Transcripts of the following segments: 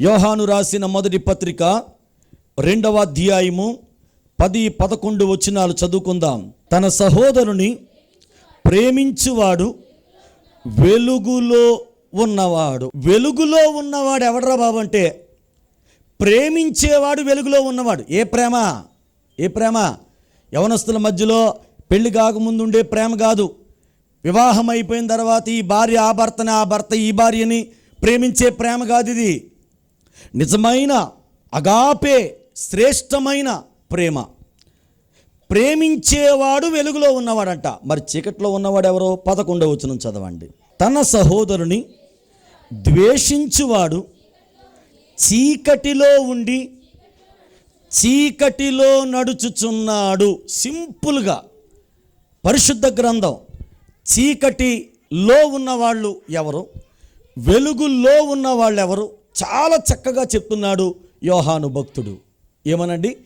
యోహాను రాసిన మొదటి పత్రిక రెండవ అధ్యాయము పది పదకొండు వచనాలు చదువుకుందాం. తన సహోదరుని ప్రేమించువాడు వెలుగులో ఉన్నవాడు. వెలుగులో ఉన్నవాడు ఎవడరా బాబు అంటే? ప్రేమించేవాడు వెలుగులో ఉన్నవాడు. ఏ ప్రేమ? ఏ ప్రేమ? యవనస్తుల మధ్యలో పెళ్ళి కాకముందు ఉండే ప్రేమ కాదు. వివాహం అయిపోయిన తర్వాత ఈ భార్య ఆ భర్తని ఆ భర్త ఈ భార్యని ప్రేమించే ప్రేమ కాదు ఇది. నిజమైన అగాపే శ్రేష్టమైన ప్రేమ. ప్రేమించేవాడు వెలుగులో ఉన్నవాడంట. మరి చీకట్లో ఉన్నవాడు ఎవరో పదకొండవ వచనం చదవండి. తన సహోదరుని ద్వేషించువాడు చీకటిలో ఉండి చీకటిలో నడుచుచున్నాడు. సింపుల్గా పరిశుద్ధ గ్రంథం. చీకటిలో ఉన్నవాళ్ళు ఎవరు? వెలుగులో ఉన్న వాళ్ళు ఎవరు చాలా చక్కగా చెప్తున్నాడు యోహాను భక్తుడు. ఏమనండి?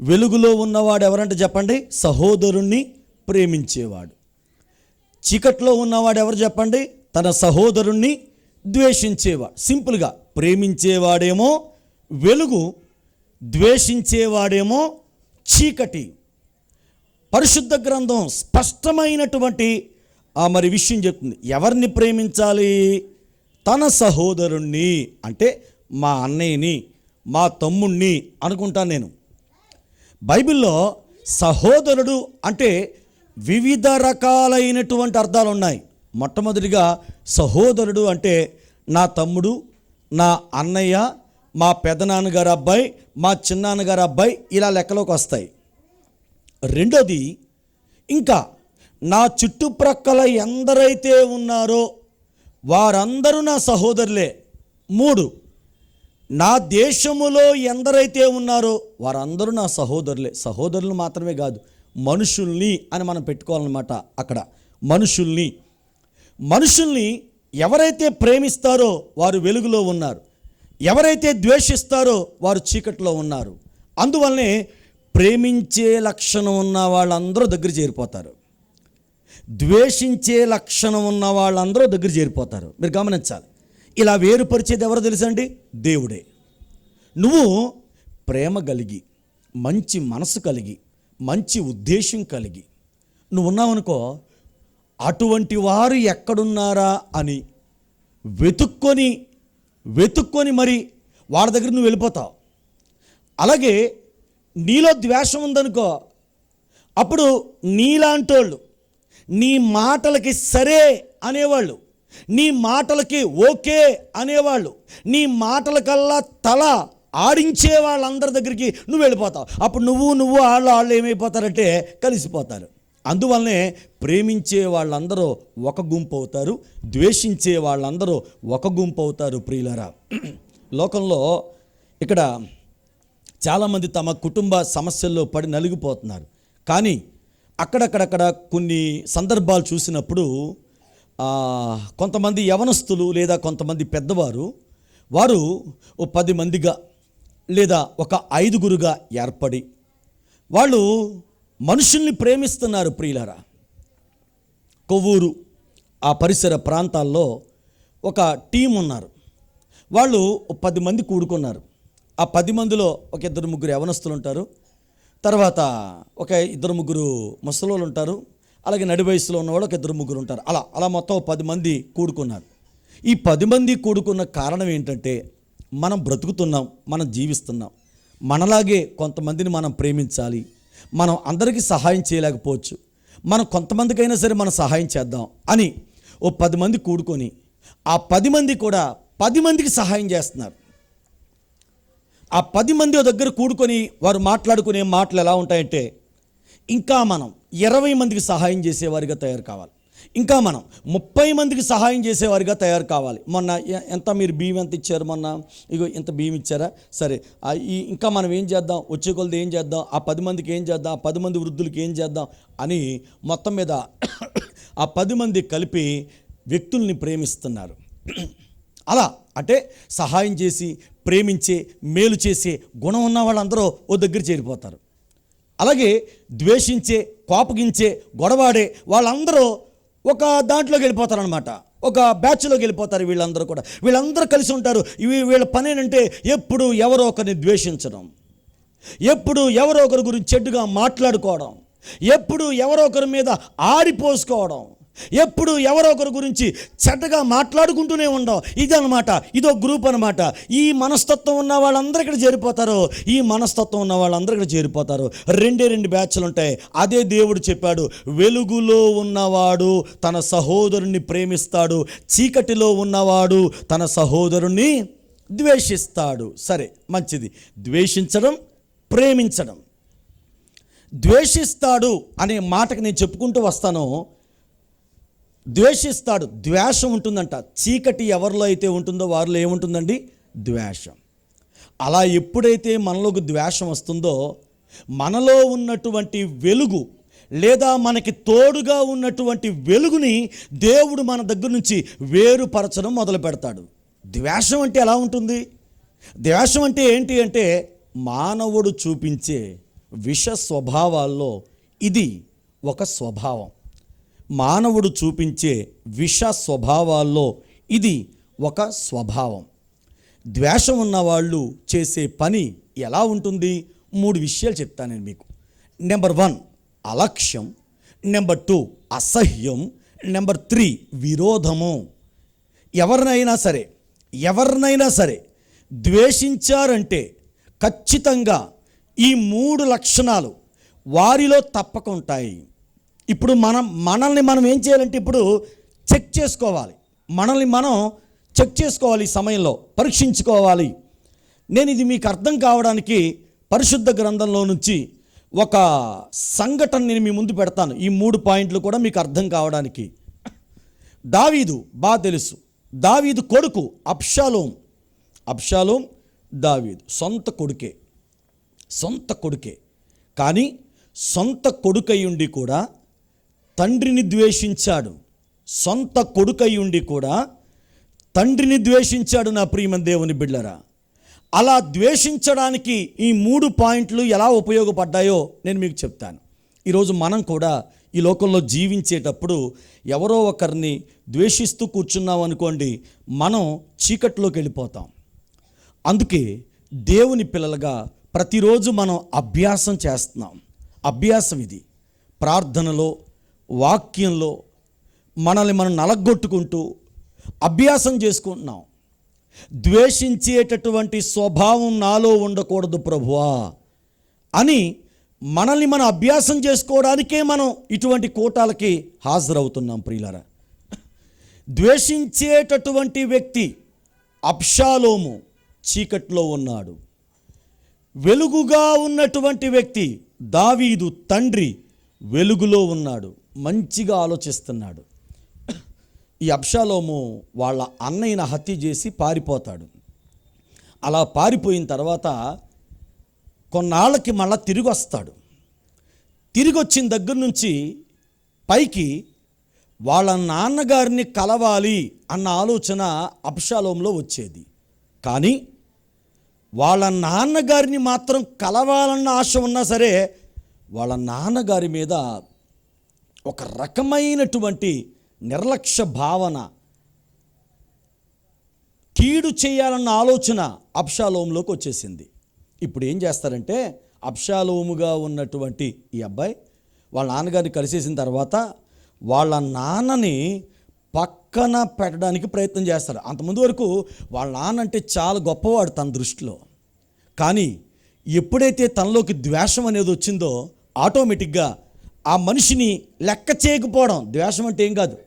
వెలుగులో ఉన్నవాడు ఎవరంటే చెప్పండి? సహోదరుణ్ణి ప్రేమించేవాడు. చీకట్లో ఉన్నవాడు ఎవరు చెప్పండి? తన సహోదరుణ్ణి ద్వేషించేవాడు. సింపుల్గా ప్రేమించేవాడేమో వెలుగు ద్వేషించేవాడేమో చీకటి. పరిశుద్ధ గ్రంథం స్పష్టమైనటువంటి ఆ మరి విషయం చెప్తుంది. ఎవరిని ప్రేమించాలి? తన సహోదరుణ్ణి అంటే మా అన్నయ్యని మా తమ్ముణ్ణి అనుకుంటాను నేను. బైబిల్లో సహోదరుడు అంటే వివిధ రకాలైనటువంటి అర్థాలు ఉన్నాయి మొట్టమొదటిగా సహోదరుడు అంటే నా తమ్ముడు నా అన్నయ్య మా పెదనాన్నగారు అబ్బాయి మా చిన్నాన్నగారు అబ్బాయి ఇలా లెక్కలోకి వస్తాయి. రెండోది ఇంకా నా చుట్టుప్రక్కల ఎందరైతే ఉన్నారో వారందరూ నా సహోదరులే. మూడు నా దేశములో ఎందరైతే ఉన్నారో వారందరూ నా సహోదరులే. సహోదరులు మాత్రమే కాదు మనుషుల్ని అని మనం పెట్టుకోవాలన్నమాట అక్కడ. మనుషుల్ని. మనుషుల్ని ఎవరైతే ప్రేమిస్తారో వారు వెలుగులో ఉన్నారు. ఎవరైతే ద్వేషిస్తారో వారు చీకట్లో ఉన్నారు. అందువల్లనే ప్రేమించే లక్షణం ఉన్న వాళ్ళందరూ దగ్గర చేరిపోతారు. ద్వేషించే లక్షణం ఉన్న వాళ్ళందరూ దగ్గర చేరిపోతారు. మీరు గమనించాలి. ఇలా వేరుపరిచేది ఎవరో తెలుసండి? దేవుడే. నువ్వు ప్రేమ కలిగి మంచి మనసు కలిగి మంచి ఉద్దేశం కలిగి నువ్వు ఉన్నావనుకో అటువంటి వారు ఎక్కడున్నారా అని వెతుక్కొని వెతుక్కొని మరి వాళ్ళ దగ్గర నువ్వు వెళ్ళిపోతావు. అలాగే నీలో ద్వేషం ఉందనుకో అప్పుడు నీలాంటోళ్ళు నీ మాటలకి సరే అనేవాళ్ళు. నీ మాటలకి ఓకే అనేవాళ్ళు. నీ మాటలకల్లా తల ఆడించే వాళ్ళందరి దగ్గరికి నువ్వు వెళ్ళిపోతావు. అప్పుడు నువ్వు నువ్వు వాళ్ళు వాళ్ళు ఏమైపోతారంటే కలిసిపోతారు. అందువల్లనే ప్రేమించే వాళ్ళందరూ ఒక గుంపు అవుతారు. ద్వేషించే వాళ్ళందరూ ఒక గుంపు అవుతారు ప్రియులరా. లోకంలో ఇక్కడ చాలామంది తమ కుటుంబ సమస్యల్లో పడి నలిగిపోతున్నారు. కానీ అక్కడక్కడక్కడ కొన్ని సందర్భాలు చూసినప్పుడు కొంతమంది యవనస్తులు లేదా కొంతమంది పెద్దవారు వారు ఓ పది మందిగా లేదా ఒక ఐదుగురుగా ఏర్పడి వాళ్ళు మనుషుల్ని ప్రేమిస్తున్నారు ప్రియులరా. కొవ్వూరు ఆ పరిసర ప్రాంతాల్లో ఒక టీం ఉన్నారు. వాళ్ళు పది మంది కూడుకున్నారు. ఆ పది మందిలో ఒక ఇద్దరు ముగ్గురు యవనస్తులు ఉంటారు తర్వాత ఒక ఇద్దరు ముగ్గురు ముసలోళ్ళు ఉంటారు. అలాగే నడి వయసులో ఉన్నవాళ్ళు ఒక ఇద్దరు ముగ్గురు ఉంటారు. అలా అలా మొత్తం పది మంది కూడుకున్నారు. ఈ పది మంది కూడుకున్న కారణం ఏంటంటే మనం బ్రతుకుతున్నాం మనం జీవిస్తున్నాం. మనలాగే కొంతమందిని మనం ప్రేమించాలి. మనం అందరికీ సహాయం చేయలేకపోవచ్చు. మనం కొంతమందికైనా సరే మనం సహాయం చేద్దాం అని ఓ పది మంది కూడుకొని ఆ పది మంది కూడా పది మందికి సహాయం చేస్తున్నారు. ఆ పది మంది దగ్గర కూడుకొని వారు మాట్లాడుకునే మాటలు ఎలా ఉంటాయంటే ఇంకా మనం ఇరవై మందికి సహాయం చేసేవారిగా తయారు కావాలి. ఇంకా మనం ముప్పై మందికి సహాయం చేసేవారిగా తయారు కావాలి. మొన్న ఎంత మీరు బియ్యం ఎంత ఇచ్చారు మొన్న? ఇగో ఇంత బియ్యం ఇచ్చారా? సరే ఈ ఇంకా మనం ఏం చేద్దాం? వచ్చే కొలది ఏం చేద్దాం? ఆ పది మందికి ఏం చేద్దాం? ఆ పది మంది వృద్ధులకి ఏం చేద్దాం? అని మొత్తం మీద ఆ పది మంది కలిపి వ్యక్తుల్ని ప్రేమిస్తున్నారు. అలా అంటే సహాయం చేసి ప్రేమించే మేలు చేసే గుణం ఉన్న వాళ్ళందరూ ఓ దగ్గర చేరిపోతారు. అలాగే ద్వేషించే కోపగించే గొడవాడే వాళ్ళందరూ ఒక దాంట్లోకి వెళ్ళిపోతారనమాట ఒక బ్యాచ్లోకి వెళ్ళిపోతారు వీళ్ళందరూ కూడా. వీళ్ళందరూ కలిసి ఉంటారు. ఇవి వీళ్ళ పని ఏంటంటే ఎప్పుడు ఎవరో ఒకరిని ద్వేషించడం. ఎప్పుడు ఎవరో ఒకరి గురించి చెడ్డుగా మాట్లాడుకోవడం. ఎప్పుడు ఎవరో ఒకరి మీద ఆడిపోసుకోవడం ఎప్పుడు ఎవరో ఒకరి గురించి చెడ్డగా మాట్లాడుకుంటూనే ఉండవు ఇదనమాట ఇదో గ్రూప్ అనమాట ఈ మనస్తత్వం ఉన్న వాళ్ళందరూ ఇక్కడ చేరిపోతారు. ఈ మనస్తత్వం ఉన్న వాళ్ళందరూ ఇక్కడ చేరిపోతారు. రెండే రెండు బ్యాచ్లు ఉంటాయి. అదే దేవుడు చెప్పాడు వెలుగులో ఉన్నవాడు తన సహోదరుణ్ణి ప్రేమిస్తాడు. చీకటిలో ఉన్నవాడు తన సహోదరుణ్ణి ద్వేషిస్తాడు. సరే మంచిది. ద్వేషించడం ప్రేమించడం. ద్వేషిస్తాడు అనే మాటకి నేను చెప్పుకుంటూ వస్తాను. ద్వేషిస్తాడు. ద్వేషం ఉంటుందంట. చీకటి ఎవరిలో అయితే ఉంటుందో వారిలో ఏముంటుందండి? ద్వేషం. అలా ఎప్పుడైతే మనలోకి ద్వేషం వస్తుందో మనలో ఉన్నటువంటి వెలుగు లేదా మనకి తోడుగా ఉన్నటువంటి వెలుగుని దేవుడు మన దగ్గర నుంచి వేరుపరచడం మొదలు పెడతాడు. ద్వేషం అంటే ఎలా ఉంటుంది? ద్వేషం అంటే ఏంటి అంటే మానవుడు చూపించే విష స్వభావాల్లో ఇది ఒక స్వభావం. మానవుడు చూపించే విష స్వభావాల్లో ఇది ఒక స్వభావం. ద్వేషం ఉన్నవాళ్ళు చేసే పని ఎలా ఉంటుంది? మూడు విషయాలు చెప్తాను నేను మీకు. నెంబర్ వన్ అలక్ష్యం. నెంబర్ టూ అసహ్యం. నెంబర్ త్రీ విరోధము. ఎవరినైనా సరే ఎవరినైనా సరే ద్వేషించారంటే ఖచ్చితంగా ఈ మూడు లక్షణాలు వారిలో తప్పక ఉంటాయి. ఇప్పుడు మనం మనల్ని మనం ఏం చేయాలంటే ఇప్పుడు చెక్ చేసుకోవాలి. మనల్ని మనం చెక్ చేసుకోవాలి ఈ సమయంలో పరీక్షించుకోవాలి. నేను ఇది మీకు అర్థం కావడానికి పరిశుద్ధ గ్రంథంలో నుంచి ఒక సంఘటన నేను మీ ముందు పెడతాను. ఈ మూడు పాయింట్లు కూడా మీకు అర్థం కావడానికి. దావీదు బాగా తెలుసు దావీదు కొడుకు అప్షాలోం అప్షాలోం దావీదు సొంత కొడుకే సొంత కొడుకే. కానీ సొంత కొడుకై ఉండి కూడా తండ్రిని ద్వేషించాడు. సొంత కొడుకై ఉండి కూడా తండ్రిని ద్వేషించాడు నా ప్రియమ దేవుని బిడ్డరా అలా ద్వేషించడానికి ఈ మూడు పాయింట్లు ఎలా ఉపయోగపడ్డాయో నేను మీకు చెప్తాను. ఈరోజు మనం కూడా ఈ లోకంలో జీవించేటప్పుడు ఎవరో ఒకరిని ద్వేషిస్తూ కూర్చున్నాం అనుకోండి మనం చీకట్లోకి వెళ్ళిపోతాం. అందుకే దేవుని పిల్లలుగా ప్రతిరోజు మనం అభ్యాసం చేస్తున్నాం. అభ్యాసం ఇది. ప్రార్థనలో వాక్యంలో మనల్ని మనం నలగొట్టుకుంటూ అభ్యాసం చేసుకుంటున్నాం. ద్వేషించేటటువంటి స్వభావం నాలో ఉండకూడదు ప్రభువా అని మనల్ని మనం అభ్యాసం చేసుకోవడానికే మనం ఇటువంటి కూటాలకి హాజరవుతున్నాం ప్రియులారా. ద్వేషించేటటువంటి వ్యక్తి అప్షాలోము చీకట్లో ఉన్నాడు. వెలుగుగా ఉన్నటువంటి వ్యక్తి దావీదు తండ్రి వెలుగులో ఉన్నాడు. మంచిగా ఆలోచిస్తున్నాడు. ఈ అబ్షాలోము వాళ్ళ అన్నయ్యను హత్య చేసి పారిపోతాడు. అలా పారిపోయిన తర్వాత కొన్నాళ్ళకి మళ్ళా తిరిగి వస్తాడు తిరిగి వచ్చిన దగ్గర నుంచి పైకి వాళ్ళ నాన్నగారిని కలవాలి అన్న ఆలోచన అబ్షాలోంలో వచ్చేది. కానీ వాళ్ళ నాన్నగారిని మాత్రం కలవాలన్న ఆశ ఉన్నా సరే వాళ్ళ నాన్నగారి మీద ఒక రకమైనటువంటి నిర్లక్ష్య భావన. కీడు చేయాలన్న ఆలోచన అప్షాలోంలోకి వచ్చేసింది. ఇప్పుడు ఏం చేస్తారంటే అప్షాలోముగా ఉన్నటువంటి ఈ అబ్బాయి వాళ్ళ నాన్నగారిని కలిసేసిన తర్వాత వాళ్ళ నాన్నని పక్కన పెట్టడానికి ప్రయత్నం చేస్తారు. అంతకుముందు వరకు వాళ్ళ నాన్న అంటే చాలా గొప్పవాడు తన దృష్టిలో. కానీ ఎప్పుడైతే తనలోకి ద్వేషం అనేది వచ్చిందో ఆటోమేటిక్గా ఆ మనిషిని లెక్క చేయకపోవడం ద్వేషం అంటే ఏం కాదు.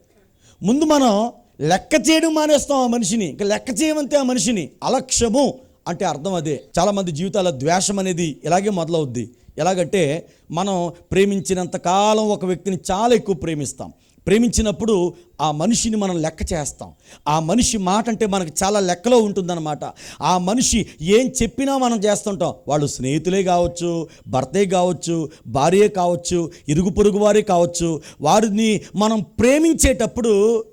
ముందు మనం లెక్క చేయడం మానేస్తాం ఆ మనిషిని ఇంకా లెక్క చేయమంతే ఆ మనిషిని అలక్ష్యము అంటే అర్థం అదే. చాలామంది జీవితాల ద్వేషం అనేది ఇలాగే మొదలవుద్ది. ఎలాగంటే మనం ప్రేమించినంత కాలం ఒక వ్యక్తిని చాలా ఎక్కువ ప్రేమిస్తాం. ప్రేమించినప్పుడు ఆ మనిషిని మనం లెక్క చేస్తాం. ఆ మనిషి మాట అంటే మనకి చాలా లెక్కలో ఉంటుందన్నమాట. ఆ మనిషి ఏం చెప్పినా మనం చేస్తుంటాం. వాళ్ళు స్నేహితులే కావచ్చు భర్తే కావచ్చు భార్యే కావచ్చు ఇరుగు పొరుగు వారే కావచ్చు. వారిని మనం ప్రేమించేటప్పుడు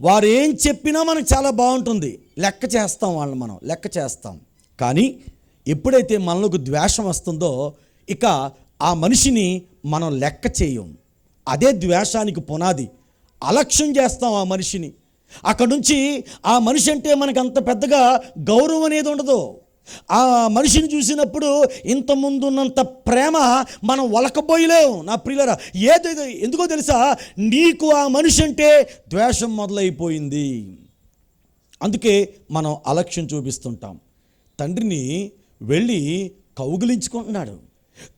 వారు ఏం చెప్పినా మనకు చాలా బాగుంటుంది. లెక్క చేస్తాం వాళ్ళని మనం లెక్క చేస్తాం. కానీ ఎప్పుడైతే మనలోకి ద్వేషం వస్తుందో ఇక ఆ మనిషిని మనం లెక్క చేయం. అదే ద్వేషానికి పునాది. అలక్ష్యం చేస్తాం ఆ మనిషిని. అక్కడ నుంచి ఆ మనిషి అంటే మనకు అంత పెద్దగా గౌరవం అనేది ఉండదు. ఆ మనిషిని చూసినప్పుడు ఇంత ముందున్నంత ప్రేమ మనం ఒలకబోయలేం నా ప్రియులరా ఏదో ఎందుకో తెలుసా? నీకు ఆ మనిషి అంటే ద్వేషం మొదలైపోయింది. అందుకే మనం అలక్ష్యం చూపిస్తుంటాం. తండ్రిని వెళ్ళి కౌగిలించుకుంటున్నాడు.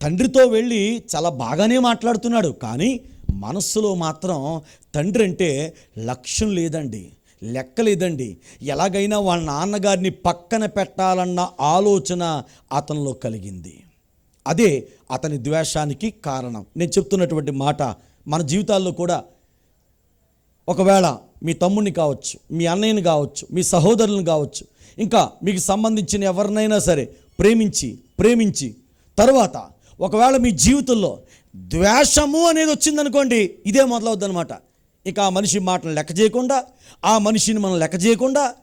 తండ్రితో వెళ్ళి చాలా బాగానే మాట్లాడుతున్నాడు. కానీ మనస్సులో మాత్రం తండ్రి అంటే లక్ష్యం లేదండి లెక్క లేదండి. ఎలాగైనా వాళ్ళ నాన్నగారిని పక్కన పెట్టాలన్న ఆలోచన అతనిలో కలిగింది. అదే అతని ద్వేషానికి కారణం. నేను చెప్తున్నటువంటి మాట మన జీవితాల్లో కూడా ఒకవేళ మీ తమ్ముడిని కావచ్చు మీ అన్నయ్యని కావచ్చు మీ సహోదరులను కావచ్చు ఇంకా మీకు సంబంధించిన ఎవరినైనా సరే ప్రేమించి ప్రేమించి తర్వాత ఒకవేళ మీ జీవితంలో ద్వేషము అనేది వచ్చిందనుకోండి ఇదే మొదలవుద్దనమాట ఇక ఆ మనిషి మాటలు లెక్క చేయకుండా ఆ మనిషిని మనం లెక్క చేయకుండా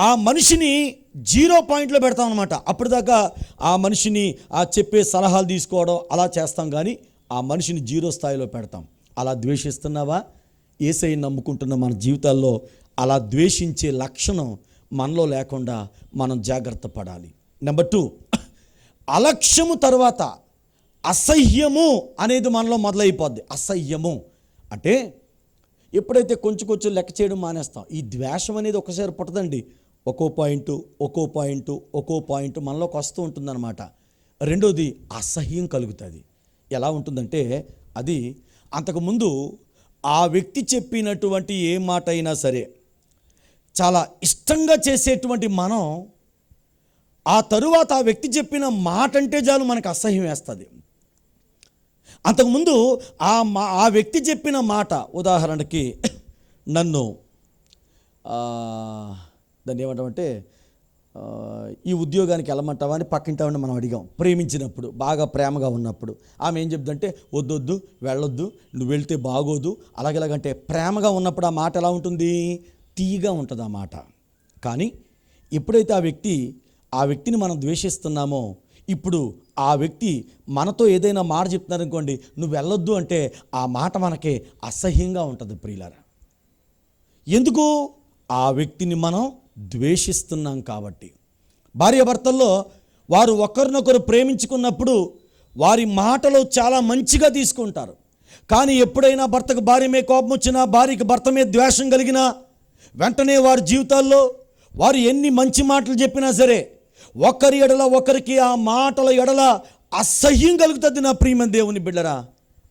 ఆ మనిషిని జీరో పాయింట్లో పెడతాం అనమాట అప్పటిదాకా ఆ మనిషిని ఆ చెప్పే సలహాలు తీసుకోవడం అలా చేస్తాం కానీ ఆ మనిషిని జీరో స్థాయిలో పెడతాం. అలా ద్వేషిస్తున్నావా? ఏసై నమ్ముకుంటున్న మన జీవితాల్లో అలా ద్వేషించే లక్షణం మనలో లేకుండా మనం జాగ్రత్త పడాలి. నెంబర్ టూ అలక్ష్యము తర్వాత అసహ్యము అనేది మనలో మొదలైపోద్ది. అసహ్యము. అంటే ఎప్పుడైతే కొంచెం కొంచెం లెక్క చేయడం మానేస్తాం ఈ ద్వేషం అనేది ఒకసారి పుట్టదండి. ఒక్కో పాయింట్ ఒక్కో పాయింట్ ఒక్కో పాయింట్ మనలోకి వస్తూ ఉంటుందన్నమాట. రెండోది అసహ్యం కలుగుతుంది. ఎలా ఉంటుందంటే అది అంతకుముందు ఆ వ్యక్తి చెప్పినటువంటి ఏ మాట అయినా సరే చాలా ఇష్టంగా చేసేటువంటి మనం ఆ తరువాత ఆ వ్యక్తి చెప్పిన మాట అంటే చాలు మనకు అసహ్యం వేస్తుంది. అంతకుముందు ఆ మా ఆ వ్యక్తి చెప్పిన మాట ఉదాహరణకి నన్ను దాన్ని ఏమంటామంటే ఈ ఉద్యోగానికి వెళ్ళమంటావా అని పక్కింటామని మనం అడిగాం ప్రేమించినప్పుడు బాగా ప్రేమగా ఉన్నప్పుడు. ఆమె ఏం చెప్తుందంటే వద్దొద్దు వెళ్ళొద్దు నువ్వు వెళ్తే బాగోదు. అలాగెలాగంటే ప్రేమగా ఉన్నప్పుడు ఆ మాట ఎలా ఉంటుంది? తీయగా ఉంటుంది ఆ మాట. కానీ ఎప్పుడైతే ఆ వ్యక్తి ఆ వ్యక్తిని మనం ద్వేషిస్తున్నామో ఇప్పుడు ఆ వ్యక్తి మనతో ఏదైనా మాట చెప్తున్నారనుకోండి నువ్వు వెళ్ళొద్దు అంటే ఆ మాట మనకి అసహ్యంగా ఉంటుంది ప్రియులారా. ఎందుకు? ఆ వ్యక్తిని మనం ద్వేషిస్తున్నాం కాబట్టి. భార్యాభర్తల్లో వారు ఒకరినొకరు ప్రేమించుకున్నప్పుడు వారి మాటలు చాలా మంచిగా తీసుకుంటారు. కానీ ఎప్పుడైనా భర్తకు భార్య మీద కోపం వచ్చినా భార్యకి భర్త మీద ద్వేషం కలిగినా వెంటనే వారి జీవితాల్లో వారు ఎన్ని మంచి మాటలు చెప్పినా సరే ఒకరి ఎడల ఒకరికి ఆ మాటల ఎడల అసహ్యం కలుగుతుంది నా ప్రియమైన దేవుని బిడ్డరా.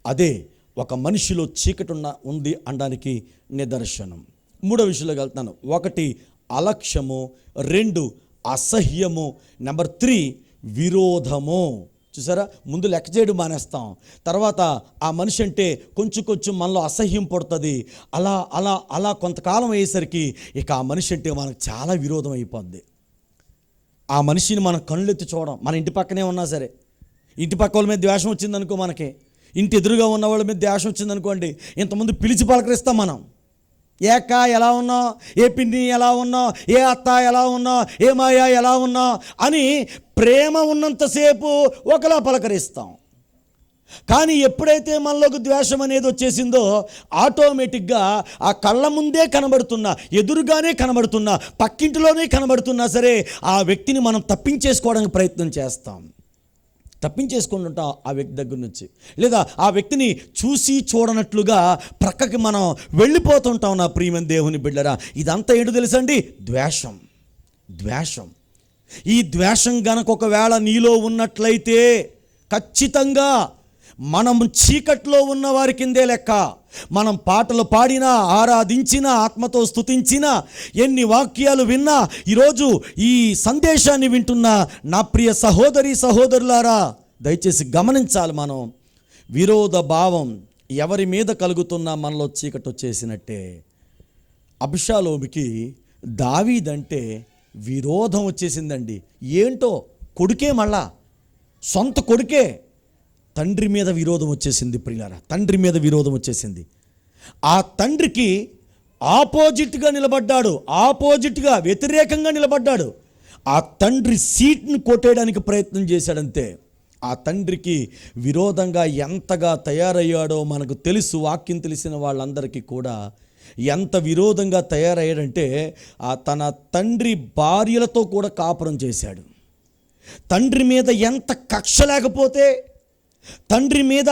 అదే ఒక మనిషిలో చీకటి ఉన్న ఉంది అనడానికి నిదర్శనం. మూడో విషయంలోకి వెళ్తాను. ఒకటి అలక్ష్యము రెండు అసహ్యము నెంబర్ త్రీ విరోధము. చూసారా? ముందు లెక్క చేయడం మానేస్తాం. తర్వాత ఆ మనిషి అంటే కొంచెం కొంచెం మనలో అసహ్యం పడుతుంది. అలా అలా అలా కొంతకాలం అయ్యేసరికి ఇక ఆ మనిషి అంటే మనకు చాలా విరోధం అయిపోద్ది. ఆ మనిషిని మనం కళ్ళెత్తి చూడడం మన ఇంటి పక్కనే ఉన్నా సరే. ఇంటి పక్క వాళ్ళ మీద ద్వేషం వచ్చిందనుకో మనకి. ఇంటి ఎదురుగా ఉన్న వాళ్ళ మీద ద్వేషం వచ్చిందనుకోండి ఇంతమంది పిలిచి పలకరిస్తాం మనం. ఏ అక్క ఎలా ఉన్నావు ఏ పిన్ని ఎలా ఉన్నావు ఏ అత్త ఎలా ఉన్నావు ఏ మాయా ఎలా ఉన్నావు అని ప్రేమ ఉన్నంతసేపు ఒకలా పలకరిస్తాం. కానీ ఎప్పుడైతే మనలోకి ద్వేషం అనేది వచ్చేసిందో ఆటోమేటిక్గా ఆ కళ్ళ ముందే కనబడుతున్నా ఎదురుగానే కనబడుతున్నా పక్కింటిలోనే కనబడుతున్నా సరే ఆ వ్యక్తిని మనం తప్పించేసుకోవడానికి ప్రయత్నం చేస్తాం. తప్పించేసుకొని ఉంటాం ఆ వ్యక్తి దగ్గర నుంచి. లేదా ఆ వ్యక్తిని చూసి చూడనట్లుగా ప్రక్కకి మనం వెళ్ళిపోతుంటాం నా ప్రియమైన దేవుని బిడ్డరా. ఇదంతా ఏంటో తెలుసండి ద్వేషం. ద్వేషం. ఈ ద్వేషం గనక ఒకవేళ నీలో ఉన్నట్లయితే ఖచ్చితంగా మనం చీకట్లో ఉన్న వారి కిందే లెక్క. మనం పాటలు పాడినా ఆరాధించినా ఆత్మతో స్తుతించినా ఎన్ని వాక్యాలు విన్నా ఈరోజు ఈ సందేశాన్ని వింటున్న నా ప్రియ సహోదరి సహోదరులారా దయచేసి గమనించాలి మనం. విరోధ భావం ఎవరి మీద కలుగుతున్నా మనలో చీకటి వచ్చేసినట్టే. అభిషాలోమికి దావీదంటే విరోధం వచ్చేసిందండి. ఏంటో కొడుకే మళ్ళా. సొంత కొడుకే. తండ్రి మీద విరోధం వచ్చేసింది ప్రియులారా. తండ్రి మీద విరోధం వచ్చేసింది. ఆ తండ్రికి ఆపోజిట్గా నిలబడ్డాడు. ఆపోజిట్గా వ్యతిరేకంగా నిలబడ్డాడు. ఆ తండ్రి సీట్ని కొట్టేయడానికి ప్రయత్నం చేశాడంతే. ఆ తండ్రికి విరోధంగా ఎంతగా తయారయ్యాడో మనకు తెలుసు వాక్యం తెలిసిన వాళ్ళందరికీ కూడా. ఎంత విరోధంగా తయారయ్యాడంటే ఆ తన తండ్రి భార్యలతో కూడా కాపురం చేశాడు. తండ్రి మీద ఎంత కక్ష లేకపోతే తండ్రి మీద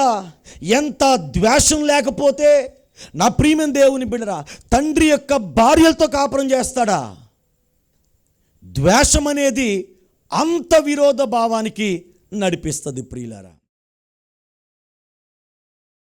ఎంత ద్వేషం లేకపోతే నా ప్రియమైన దేవుని బిడరా తండ్రి యొక్క భార్యలతో కాపురం చేస్తాడా? ద్వేషం అనేది అంత విరోధ భావానికి నడిపిస్తుంది ప్రియులారా.